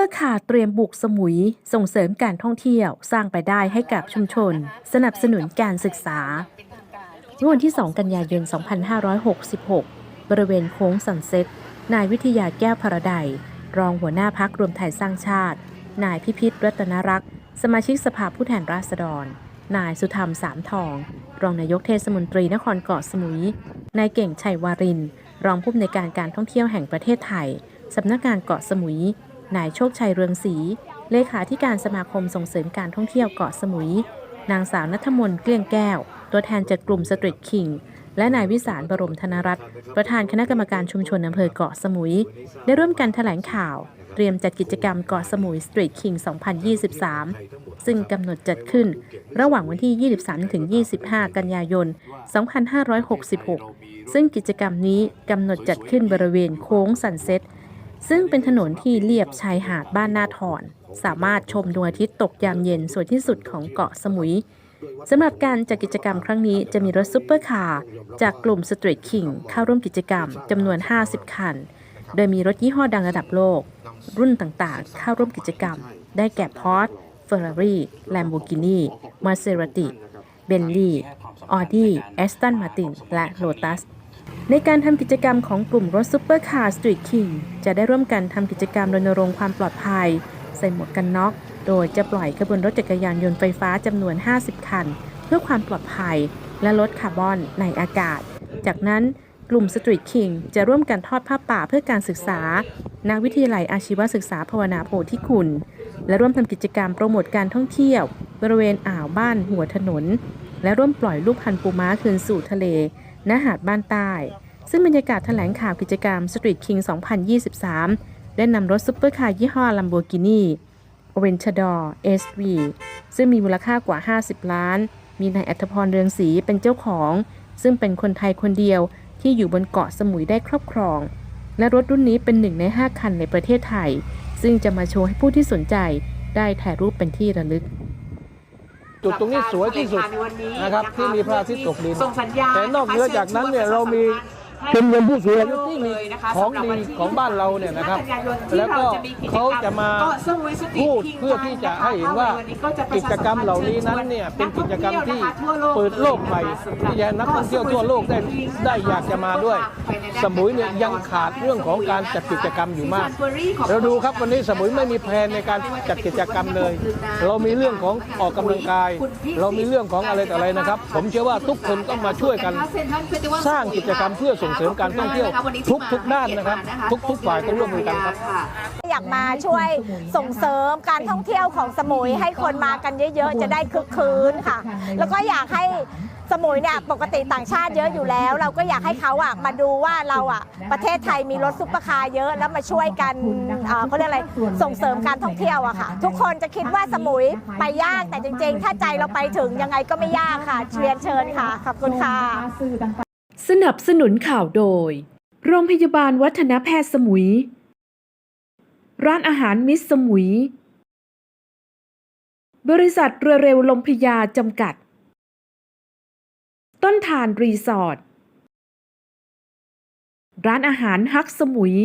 ปอร์คาร์เตรียมบุกสมุย ส่งเสริมการท่องเที่ยว สร้างไปได้ให้กับชุมชน สนับสนุนการศึกษาเมื่อวันที่ 2 กันยายน 2566 บริเวณโค้งสันเซ็ต นายวิทยาแก้วพระไดยรองหัวหน้าพักรวมไทยสร้างชาติ นายพิพิธรัตนรักษ์ สมาชิกสภาผู้แทนราษฎร นายสุธรรมสามทอง รองนายกเทศมนตรีนครเกาะสมุย นายเก่งชัยวาริน รองผู้อำนวยการการท่องเที่ยวแห่งประเทศไทย สำนักงานเกาะสมุย นายโชคชัยเรืองศรีเลขาธิการสมาคมส่งเสริมการท่องเที่ยวเกาะสมุย นางสาวนัทมน์เกลี้ยงแก้ว ตัวแทนจากกลุ่มสตรีทคิงและนายวิสารบรมธนรัตน์ประธานคณะกรรมการชุมชนอำเภอเกาะสมุย ได้ร่วมกันแถลงข่าว เตรียมจัดกิจกรรมเกาะสมุยสตรีทคิง 2023 ซึ่งกำหนดจัดขึ้น ระหว่างวันที่ 23-25 กันยายน 2566 ซึ่งกิจกรรมนี้กำหนดจัดขึ้นบริเวณโค้งสันเซ็ต ซึ่งเป็นถนนที่เลียบชายหาดบ้านนาทอน สามารถชมดวงอาทิตย์ตกยามเย็นสวยที่สุดของเกาะสมุยสำหรับการจัดกิจกรรมครั้งนี้จะมีรถซุปเปอร์คาร์จากกลุ่มสตรีทคิงเข้าร่วมกิจกรรมจำนวน 50 คัน โดยมีรถยี่ห้อดังระดับโลก รุ่นต่างๆ เข้าร่วมกิจกรรม ได้แก่พอร์ e เฟอร์รารี่แลมโบกินีมาเซราติเบนลี่ออดี้แอสตันมาตินและโ o ตัส ในการทำกิจกรรมของกลุ่มรถซุปเปอร์คาร์สตรีทคิงจะได้ร่วมกันทำกิจกรรมรณรงค์ความปลอดภัย ใส่หมวกกันน็อก โดยจะปล่อยขบวนรถจักรยานยนต์ไฟฟ้าจำนวน 50 คัน เพื่อความปลอดภัย และลดคาร์บอนในอากาศ จากนั้นกลุ่มสตรีทคิงจะร่วมกันทอดผ้าป่าเพื่อการศึกษานักวิทยาลัยอาชีวศึกษาภาวนาโพธิคุณ และร่วมทำกิจกรรมโปรโมทการท่องเที่ยว บริเวณอ่าวบ้านหัวถนน และร่วมปล่อยลูกพันปูม้าคืนสู่ทะเล ณหาดบ้านใต้ ซึ่งบรรยากาศแถลงข่าวกิจกรรม Street King 2023 ได้นำรถซุปเปอร์คาร์ยี่ห้อ Lamborghini Aventador SV ซึ่งมีมูลค่ากว่า 50 ล้าน มีนายอัธพรเรืองศรีเป็นเจ้าของ ซึ่งเป็นคนไทยคนเดียวที่อยู่บนเกาะสมุยได้ครอบครอง และรถรุ่นนี้เป็นหนึ่งใน 5 คันในประเทศไทย ซึ่งจะมาโชว์ให้ผู้ที่สนใจได้ถ่ายรูปเป็นที่ระลึก จุดตรงนี้สวยที่สุดนะครับที่มีพระอาทิตย์ตกดิน ส่งสัญญาณแต่นอกเหนือจากนั้นเนี่ยเรามี เป็นเงินผู้สูงอายุที่มีของดีของบ้านเราเนี่ยนะครับ แล้วก็เขาจะมาพูดเพื่อที่จะให้เห็นว่ากิจกรรมเหล่านี้นั้นเนี่ยเป็นกิจกรรมที่เปิดโลกใหม่ที่จะให้นักท่องเที่ยวทั่วโลกได้ได้อยากจะมาด้วย สมุยเนี่ยยังขาดเรื่องของการจัดกิจกรรมอยู่มาก เราดูครับวันนี้สมุยไม่มีแผนในการจัดกิจกรรมเลย เรามีเรื่องของออกกำลังกาย เรามีเรื่องของอะไรต่ออะไรนะครับ ผมเชื่อว่าทุกคนต้องมาช่วยกัน สร้างกิจกรรมเพื่อส่งเสริมการท่องเที่ยวทุกทุกๆด้านนะครับ ทุกทุกๆฝ่ายต้องร่วมมือกันครับอยากมาช่วยส่งเสริมการท่องเที่ยวของสมุยให้คนมากันเยอะๆ จะได้คึกคืนค่ะ แล้วก็อยากให้สมุยเนี่ยปกติต่างชาติเยอะอยู่แล้ว เราก็อยากให้เขาอะมาดูว่าเราอะประเทศไทยมีรถซุปเปอร์คาร์เยอะแล้วมาช่วยกันเอ่อเขาเรียกอะไรส่งเสริมการท่องเที่ยวอะค่ะ ทุกคนจะคิดว่าสมุยไปยากแต่จริง ๆ ถ้าใจเราไปถึงยังไงก็ไม่ยากค่ะเรียนเชิญค่ะขอบคุณค่ะ สนับสนุนข่าวโดย โรงพยาบาลวัฒนแพทย์สมุย ร้านอาหารมิสสมุย บริษัทเรือเร็วลมพยาจำกัด ต้นทานรีสอร์ท ร้านอาหารฮักสมุย